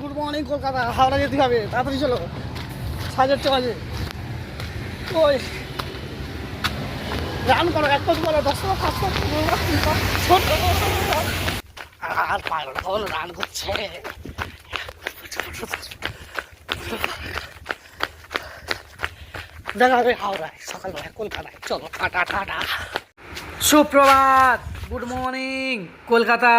Good morning, Kolkata. Howrah যেতে হবে। তাড়াতাড়ি চলো। সাড়ে চারটে বাজে। ওই। রান করো, এক পাশ করো, দশ পাঁচ। আর পাগল রান করছে। দেখা হবে হাওড়ায়, সকালবেলায়, কলকাতায়। চলো, টাটা টাটা। সুপ্রভাত। Good morning, Kolkata.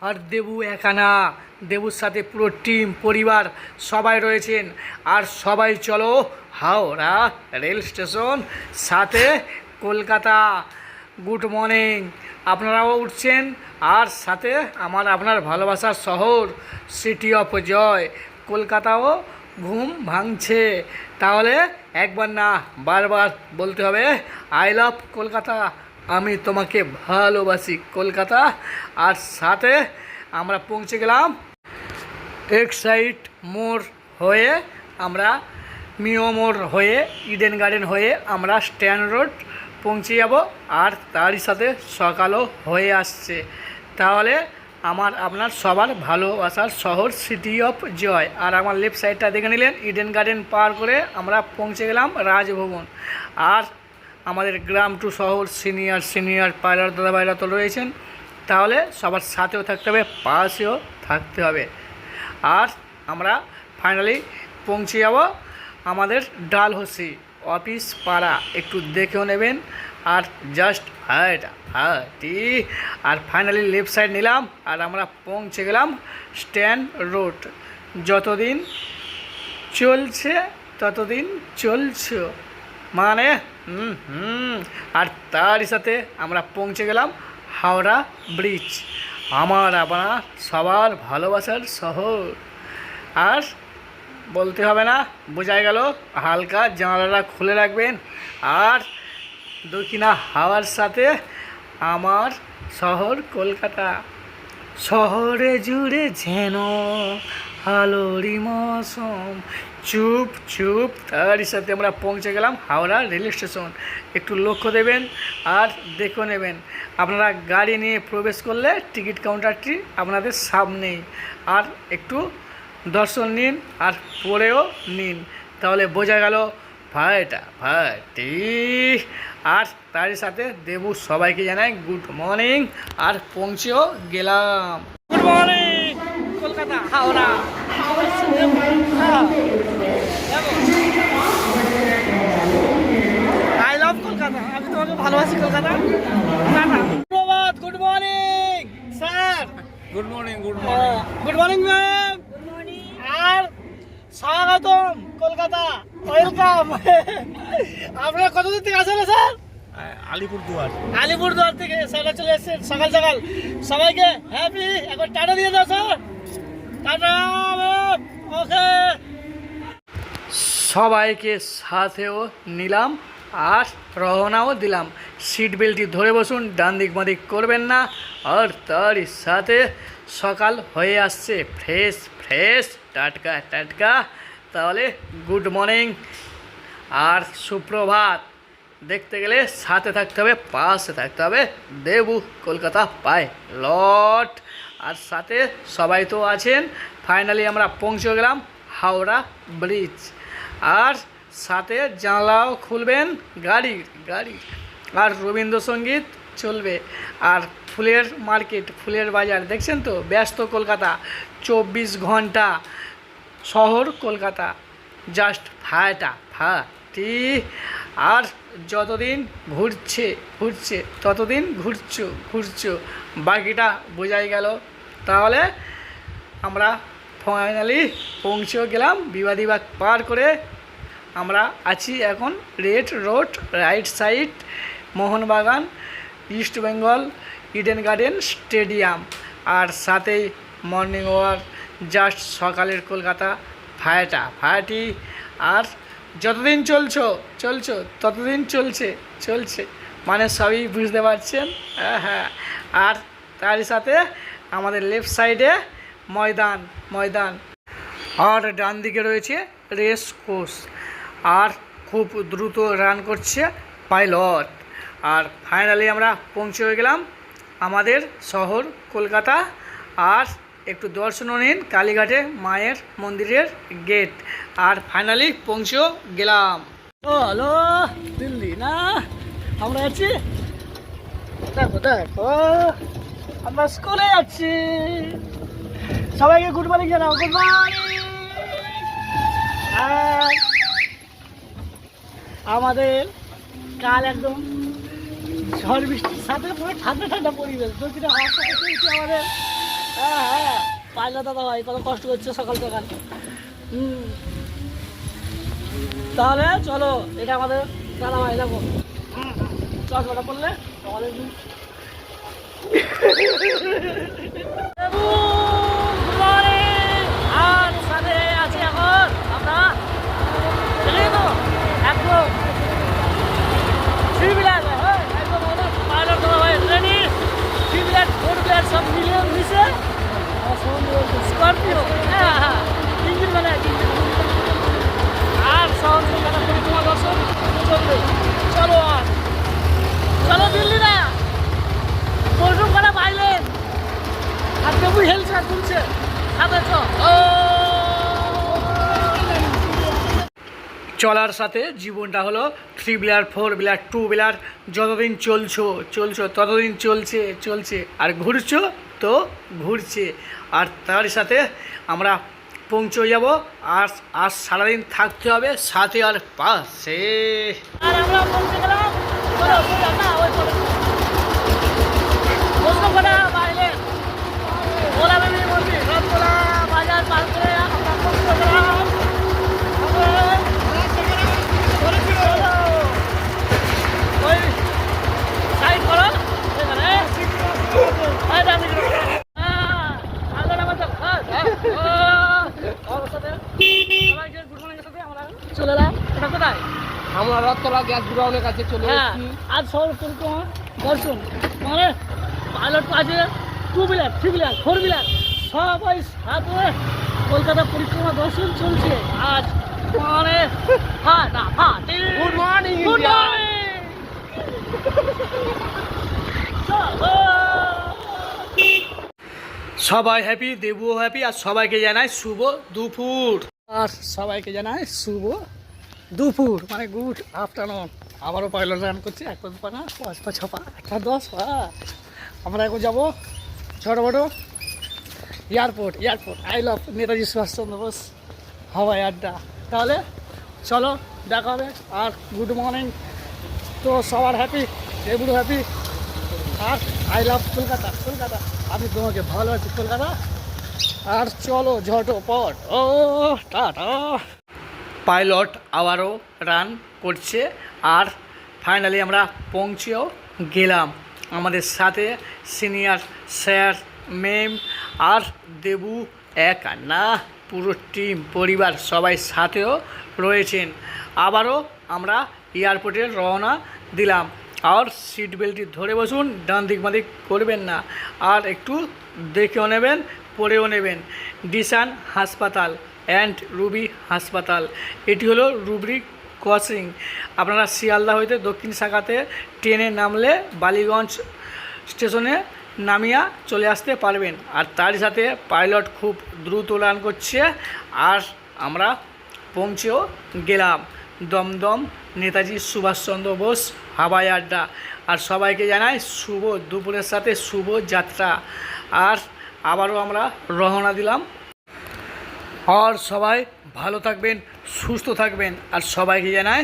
আর দেবু একানা। দেবুর সাথে পুরো টিম, পরিবার সবাই রয়েছেন। আর সবাই চলো হাওড়া রেল স্টেশন, সাথে কলকাতা। Good morning. আপনারাও উঠছেন। আর সাথে আমার আপনার ভালোবাসার শহর সিটি অফ জয় কলকাতাও ঘুম ভাঙছে। তাহলে একবার না, বারবার বলতে হবে আই লাভ কলকাতা। আমি তোমাকে ভালোবাসি কলকাতা। আর সাথে আমরা পৌঁছে গেলাম এক্সাইট মোড় হয়ে আমরা মিও মোড় হয়ে ইডেন গার্ডেন হয়ে আমরা স্ট্যান্ড রোড পৌঁছে যাব। আর তারই সাথে সকালও হয়ে আসছে। তাহলে আমার, আপনার সবার ভালোবাসার শহর সিটি অফ জয় আর আমার লেফট সাইডটা দেখে নিলেন ইডেন গার্ডেন পার করে আমরা পৌঁছে গেলাম রাজভবন। আর আমাদের গ্রাম টু শহর সিনিয়র সিনিয়র পাইলট দাদাভাইরা তো রয়েছেন। তাহলে সবার সাথেও থাকতে হবে, পাশেও থাকতে হবে। আর আমরা ফাইনালি পৌঁছে যাব আমাদের ডালহসি অফিস পাড়া। একটু দেখেও নেবেন। আর জাস্ট হাইটা হাইটি আর ফাইনালি লেফট সাইড নিলাম আর আমরা পৌঁছে গেলাম স্ট্যান্ড রোড যতদিন চলছে, ততদিন চলছে। মানে হুম হুম। আর তারই সাথে আমরা পৌঁছে গেলাম হাওড়া ব্রিজ আমার আপনার সবার ভালোবাসার শহর। আর বলতে হবে না, বোঝাই গেল, হালকা জানালাটা খুলে রাখবেন। আর দক্ষিণা হাওয়ার সাথে আমার শহর কলকাতা। শহরে জুড়ে যেন আলোরি মৌসুম চুপ চুপ, তারই সাথে আমরা পৌঁছে গেলাম হাওড়া রেল স্টেশন। একটু লক্ষ্য দেবেন আর দেখে নেবেন। আপনারা গাড়ি নিয়ে প্রবেশ করলে টিকিট কাউন্টারটি আপনাদের সামনেই। আর একটু দর্শন নিন আর পরেও নিন। তাহলে বোঝা গেল ভাইটা, ভাইটি। আর তারই সাথে দেবু সবাইকে জানাই গুড মর্নিং আর পৌঁছেও গেলাম। Good morning! Kolkata Howrah I love Kolkata আমি তোমাকে ভালোবাসি কলকাতা। ধন্যবাদ good morning sir good morning good good morning ma'am আর স্বাগতম কলকাতা। ওয়েলকাম আপনারা কত দূর থেকে আসেন স্যার আলিপুর দুয়ার আলিপুরদুয়ার থেকে স্যাররা চলে এসেছেন সকাল সকাল। সবাইকে হ্যাপি একবার টাটা দিয়ে দাও স্যার সবাইকে সাথেও নিলাম আর রওনাও দিলাম। সিট বেল্টটি ধরে বসুন, ডান দিক বাঁ দিক করবেন না। আর তারই সাথে সকাল হয়ে আসছে। ফ্রেশ ফ্রেশ, টাটকা টাটকা। তাহলে গুড মর্নিং। আর সুপ্রভাত। দেখতে গেলে সাথে থাকতে হবে, পাশে থাকতে হবে। দেবু কলকাতা পায় লট। আর সাথে সবাই তো আছেন। ফাইনালি আমরা পৌঁছে গেলাম হাওড়া ব্রিজ আর সাথে জানলাও খুলবেন গাড়ি গাড়ি। আর রবীন্দ্রসঙ্গীত চলবে। আর ফুলের মার্কেট, ফুলের বাজার, দেখছেন তো? ব্যস্ত কলকাতা, চব্বিশ ঘণ্টা। শহর কলকাতা জাস্ট ফাটা, ফাটি। আর যতদিন ঘুরছে ঘুরছে, ততদিন ঘুরছো ঘুরছো, বাকিটা বোঝাই গেল। তাহলে আমরা ফাইনালি পৌঁছেও গেলাম বিবাদীবাগ পার করে। আমরা আছি এখন Red Road right side Mohun Bagan East Bengal Eden Garden stadium আর সাথেই মর্নিং ওয়াক জাস্ট সকালের কলকাতা ফায়াটা ফায়াটি আর যতদিন চলছো চলছো, ততদিন চলছে চলছে। মানে সবই বুঝতে পারছেন? হ্যাঁ হ্যাঁ। আর তারই সাথে আমাদের লেফট সাইডে ময়দান ময়দান। আর ডান দিকে রয়েছে রেস কোর্স আর খুব দ্রুত রান করছে পাইলট আর ফাইনালি আমরা পৌঁছে হয়ে গেলাম আমাদের শহর কলকাতা। আর একটু দর্শনও নিন, কালীঘাটে মায়ের মন্দিরের গেট আর ফাইনালি পৌঁছেও গেলাম। হ্যালো, দিল্লি না? আমরা আছি? দেখো দেখো, আমরা স্কুলে যাচ্ছি। সবাইকে গুড মর্নিং জানাও, গুড মর্নিং। আমাদের কাল একদম ঝড় বৃষ্টির সাথে পুরো ঠান্ডা ঠান্ডা পরিবেশ। দক্ষিণে হাওয়ার সাথে আমাদের হ্যাঁ হ্যাঁ। পাইলা দাদা ভাই কত কষ্ট করছে সকাল সকাল। হুম। তাহলে চলো এটা আমাদের দাদা ভাই দেখো। চশমাটা পড়লে আমাদের কি- বাবু, good morning! আর সাথে আছি এখন আমরা দেখলে তো একদম থ্রি বিলার হ্যাঁ একদম আমাদের পাইলট দাদা ভাই ready three wheeler four wheeler সব মিলিয়ে মিশে স্করপিও হ্যাঁ হ্যাঁ ইঞ্জিন মানে ইঞ্জিন আর সাউন্ড কলকাতা পরিক্রমা দর্শন চলবে চলো আর চলো দিল্লি না পরিক্রম করা পাইলেন আর দেবু হেলছে তুলছে সাথে চলার সাথে জীবনটা হলো three wheeler four wheeler two wheeler যতদিন চলছো চলছো ততদিন চলছে চলছে। আর ঘুরছো তো ঘুরছে। আর তার সাথে আমরা পৌঁছে যাব। আর আর সারাদিন থাকতে হবে সাথে আর পাশে। আর আমরা পৌঁছে গেলাম চলো, চলো, না, ওই চলো। বসুন্ধরা বাইরে ওলা বেবি মন্দির রথগোলা বাজার পার করে আমরা পৌঁছে গেলাম চলো। ওই সাইড করো এখানে এই ডান দিকে করো। হ্যাঁ, আগে নামা চল। হ্যাঁ, হ্যাঁ, ও, আমার সাথে সবাইকে good morning এর সাথে আমরা চলে এলাম এটা কোথায় আমরা রথতলা গ্যাস গ্রাউন্ডের কাছে চলে হ্যাঁ আজ সব পরিক্রমা দর্শন মানে পাইলট আছে two wheeler three wheeler four wheeler সবাই সাথে কলকাতা পরিক্রমা দর্শন চলছে। আজ মানে ফাটা ফাটি Good morning, গুড. সবাই হ্যাপি দেবুও হ্যাপি আর সবাইকে জানাই শুভ দুপুর। আর সবাইকে জানাই শুভ দুপুর মানে গুড আফটারনুন। আবারও পাইলট রান করছে, এক পা না পাঁচ পা ছ পা একটা দশ, পা। আমরা এখন যাব ছোটো বড়ো airport airport, I love Netaji Subhash Chandra Bose হাওয়াই আড্ডা। তাহলে চলো, দেখা হবে, আর গুড মর্নিং। তো সবার হ্যাপি এগুলো হ্যাপি আর আই লাভ কলকাতা কলকাতা। আমি তোমাকে ভালো আছি কলকাতা। আর চলো ঝটো পট ও টাটা পাইলট আবারও রান করছে আর ফাইনালি আমরা পৌঁছেও গেলাম। আমাদের সাথে সিনিয়র স্যার, ম্যাম আর দেবু এক। না, পুরো টিম, পরিবার সবাই সাথেও রয়েছেন। আবারও আমরা এয়ারপোর্টে রওনা দিলাম। আর সিট বেল্টটি ধরে বসুন, ডান দিক বাঁ দিক করবেন না। আর একটু দেখেও নেবেন, পড়েও নেবেন। ডিসান হাসপাতাল। অ্যান্ড রুবি হাসপাতাল। এটি হলো রুব্রিক ক্রসিং। আপনারা শিয়ালদা হইতে দক্ষিণ শাখাতে ট্রেনে নামলে বালিগঞ্জ স্টেশনে নামিয়া চলে আসতে পারবেন। আর তারই সাথে পাইলট খুব দ্রুত রান করছে আর আমরা পৌঁছেও গেলাম। দমদম নেতাজি সুভাষচন্দ্র বোস হাওয়াই আড্ডা। আর সবাইকে জানাই শুভ দুপুরের সাথে শুভ যাত্রা। আর আবারও আমরা রওনা দিলাম আর সবাই ভালো থাকবেন, সুস্থ থাকবেন, আর সবাইকে জানাই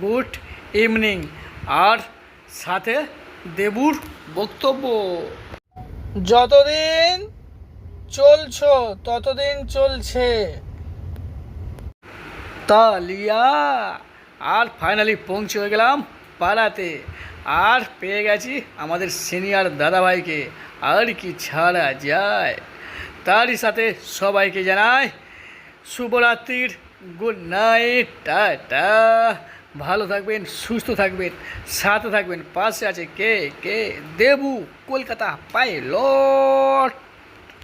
গুড ইভিনিং। আর সাথে দেবুর বক্তব্য। যতদিন চলছো, ততদিন চলছে। তালিয়া, আর ফাইনালি পৌঁছে হয়ে গেলাম পাড়াতে। আর পেয়ে গেছি আমাদের সিনিয়র দাদাভাইকে। আর কি ছাড়া যায়। তারই সাথে সবাইকে জানাই শুভরাত্রির গুড নাইট টাটা। ভালো থাকবেন, সুস্থ থাকবেন, সাথে থাকবেন, পাশে আছে কে কে? দেবু, কলকাতা পাইলট।